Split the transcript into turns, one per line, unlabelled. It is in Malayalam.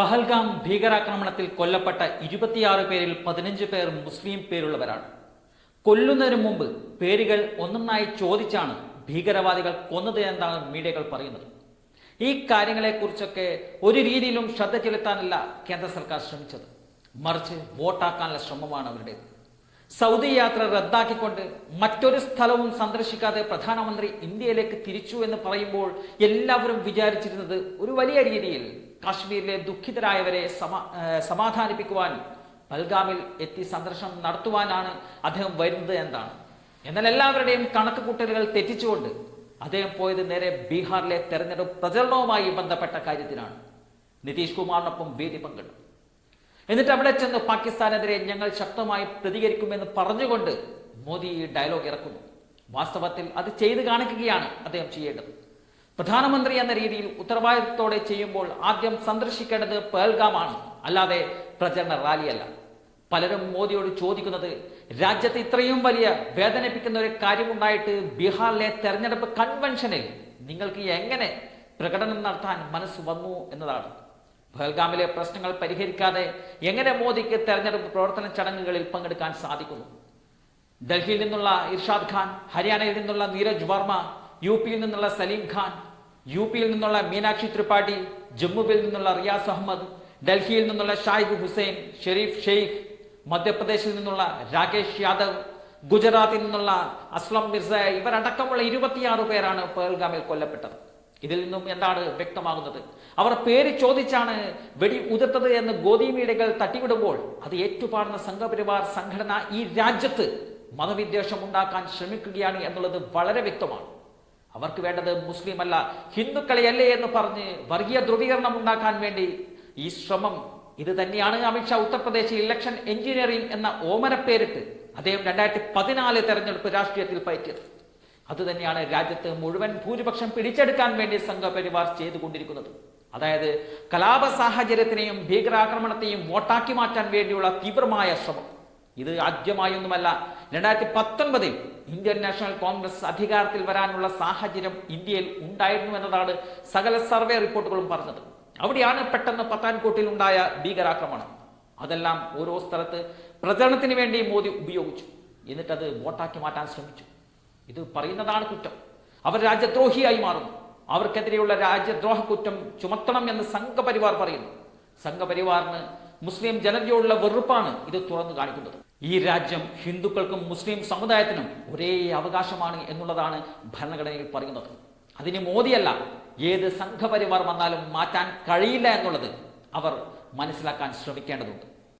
പഹൽഗാം ഭീകരാക്രമണത്തിൽ കൊല്ലപ്പെട്ട ഇരുപത്തിയാറ് പേരിൽ പതിനഞ്ച് പേർ മുസ്ലിം പേരുള്ളവരാണ്. കൊല്ലുന്നതിന് മുമ്പ് പേരുകൾ ഒന്നൊന്നായി ചോദിച്ചാണ് ഭീകരവാദികൾ കൊന്നത് എന്നാണ് മീഡിയകൾ പറയുന്നത്. ഈ കാര്യങ്ങളെക്കുറിച്ചൊക്കെ ഒരു രീതിയിലും ശ്രദ്ധ ചെലുത്താനല്ല കേന്ദ്ര സർക്കാർ ശ്രമിച്ചത്. മറിച്ച് വോട്ടാക്കാനുള്ള ശ്രമമാണ് അവരുടേത്. സൗദി യാത്ര റദ്ദാക്കിക്കൊണ്ട് മറ്റൊരു സ്ഥലവും സന്ദർശിക്കാതെ പ്രധാനമന്ത്രി ഇന്ത്യയിലേക്ക് തിരിച്ചു എന്ന് പറയുമ്പോൾ എല്ലാവരും വിചാരിച്ചിരുന്നത് ഒരു വലിയ രീതിയിൽ കാശ്മീരിലെ ദുഃഖിതരായവരെ സമാ സമാധാനിപ്പിക്കുവാൻ പൽഗാമിൽ എത്തി സന്ദർശനം നടത്തുവാനാണ് അദ്ദേഹം വരുന്നത് എന്താണ് എന്നാൽ എല്ലാവരുടെയും കണക്ക് കൂട്ടലുകൾ തെറ്റിച്ചുകൊണ്ട് അദ്ദേഹം പോയത് നേരെ ബീഹാറിലെ തെരഞ്ഞെടുപ്പ് പ്രചരണവുമായി ബന്ധപ്പെട്ട കാര്യത്തിനാണ് നിതീഷ് കുമാറിനൊപ്പം വേദി പങ്കിടും എന്നിട്ട് അവിടെ ചെന്ന് പാകിസ്ഥാനെതിരെ ഞങ്ങൾ ശക്തമായി പ്രതികരിക്കുമെന്ന് പറഞ്ഞുകൊണ്ട് മോദി ഈ ഡയലോഗ് ഇറക്കുന്നു. വാസ്തവത്തിൽ അത് ചെയ്തു കാണിക്കുകയാണ് അദ്ദേഹം ചെയ്യേണ്ടത്. പ്രധാനമന്ത്രി എന്ന രീതിയിൽ ഉത്തരവാദിത്തത്തോടെ ചെയ്യുമ്പോൾ ആദ്യം സന്ദർശിക്കേണ്ടത് പേൽഗാമാണ് അല്ലാതെ പ്രചരണ റാലിയല്ല. പലരും മോദിയോട് ചോദിക്കുന്നത് രാജ്യത്ത് ഇത്രയും വലിയ വേദനിപ്പിക്കുന്ന ഒരു കാര്യമുണ്ടായിട്ട് ബീഹാറിലെ തെരഞ്ഞെടുപ്പ് കൺവെൻഷനിൽ നിങ്ങൾക്ക് എങ്ങനെ പ്രകടനം നടത്താൻ മനസ്സ് വന്നു എന്നതാണ്. ബേൽഗാമിലെ പ്രശ്നങ്ങൾ പരിഹരിക്കാതെ എങ്ങനെ മോദിക്ക് തെരഞ്ഞെടുപ്പ് പ്രവർത്തന ചടങ്ങുകളിൽ പങ്കെടുക്കാൻ സാധിക്കുന്നു? ഡൽഹിയിൽ നിന്നുള്ള ഇർഷാദ് ഖാൻ ഹരിയാനയിൽ നിന്നുള്ള നീരജ് വർമ്മ യു പിയിൽ നിന്നുള്ള സലീം ഖാൻ യു പിയിൽ നിന്നുള്ള മീനാക്ഷി ത്രിപാഠി ജമ്മുവിൽ നിന്നുള്ള റിയാസ് അഹമ്മദ് ഡൽഹിയിൽ നിന്നുള്ള ഷാഹിദ് ഹുസൈൻ ഷെരീഫ് ഷെയ്ഖ് മധ്യപ്രദേശിൽ നിന്നുള്ള രാകേഷ് യാദവ് ഗുജറാത്തിൽ നിന്നുള്ള അസ്ലം മിർസ ഇവരടക്കമുള്ള ഇരുപത്തിയാറ് പേരാണ് പേൽഗാമിൽ കൊല്ലപ്പെട്ടത്. ഇതിൽ നിന്നും എന്താണ് വ്യക്തമാകുന്നത്? അവർ പേര് ചോദിച്ചാണ് വെടി ഉതിർത്തത് എന്ന് ഗോദി മീഡിയകൾ തട്ടിവിടുമ്പോൾ അത് ഏറ്റുപാടുന്ന സംഘപരിവാർ സംഘടന ഈ രാജ്യത്ത് മതവിദ്വേഷം ഉണ്ടാക്കാൻ ശ്രമിക്കുകയാണ് എന്നുള്ളത് വളരെ വ്യക്തമാണ്. അവർക്ക് വേണ്ടത് മുസ്ലിം അല്ല ഹിന്ദുക്കളെയല്ലേ എന്ന് പറഞ്ഞ് വർഗീയ ധ്രുവീകരണം ഉണ്ടാക്കാൻ വേണ്ടി ഈ ശ്രമം. ഇത് തന്നെയാണ് അമിത്ഷാ ഉത്തർപ്രദേശിൽ ഇലക്ഷൻ എഞ്ചിനീയറിംഗ് എന്ന ഓമന പേരിട്ട് അദ്ദേഹം രണ്ടായിരത്തി പതിനാല് തെരഞ്ഞെടുപ്പ് രാഷ്ട്രീയത്തിൽ പയറ്റിയത്. അതുതന്നെയാണ് രാജ്യത്ത് മുഴുവൻ ഭൂരിപക്ഷം പിടിച്ചെടുക്കാൻ വേണ്ടി സംഘപരിവാർ ചെയ്തുകൊണ്ടിരിക്കുന്നത്. അതായത് കലാപ സാഹചര്യത്തിനെയും ഭീകരാക്രമണത്തെയും വോട്ടാക്കി മാറ്റാൻ വേണ്ടിയുള്ള തീവ്രമായ ശ്രമം. ഇത് ആദ്യമായൊന്നുമല്ല. രണ്ടായിരത്തി പത്തൊൻപതിൽ ഇന്ത്യൻ നാഷണൽ കോൺഗ്രസ് അധികാരത്തിൽ വരാനുള്ള സാഹചര്യം ഇന്ത്യയിൽ ഉണ്ടായിരുന്നു എന്നതാണ് സകല സർവേ റിപ്പോർട്ടുകളും പറഞ്ഞത്. അവിടെയാണ് പെട്ടെന്ന് പത്താൻകോട്ടിൽ ഉണ്ടായ ഭീകരാക്രമണം. അതെല്ലാം ഓരോ സ്ഥലത്ത് പ്രചരണത്തിന് വേണ്ടി മോദി ഉപയോഗിച്ചു. എന്നിട്ടത് വോട്ടാക്കി മാറ്റാൻ ശ്രമിച്ചു. ഇത് പറയുന്നതാണ് കുറ്റം. അവർ രാജ്യദ്രോഹിയായി മാറുന്നു. അവർക്കെതിരെയുള്ള രാജ്യദ്രോഹ കുറ്റം ചുമത്തണം എന്ന് സംഘപരിവാർ പറയുന്നു. സംഘപരിവാറിന് മുസ്ലിം ജനതയോടുള്ള വെറുപ്പാണ് ഇത് തുറന്നു കാണിക്കുന്നത്. ഈ രാജ്യം ഹിന്ദുക്കൾക്കും മുസ്ലിം സമുദായത്തിനും ഒരേ അവകാശമാണ് എന്നുള്ളതാണ് ഭരണഘടനയിൽ പറയുന്നത്. അതിന് മോദിയല്ല ഏത് സംഘപരിവാർ വന്നാലും മാറ്റാൻ കഴിയില്ല എന്നുള്ളത് അവർ മനസ്സിലാക്കാൻ ശ്രമിക്കേണ്ടതുണ്ട്.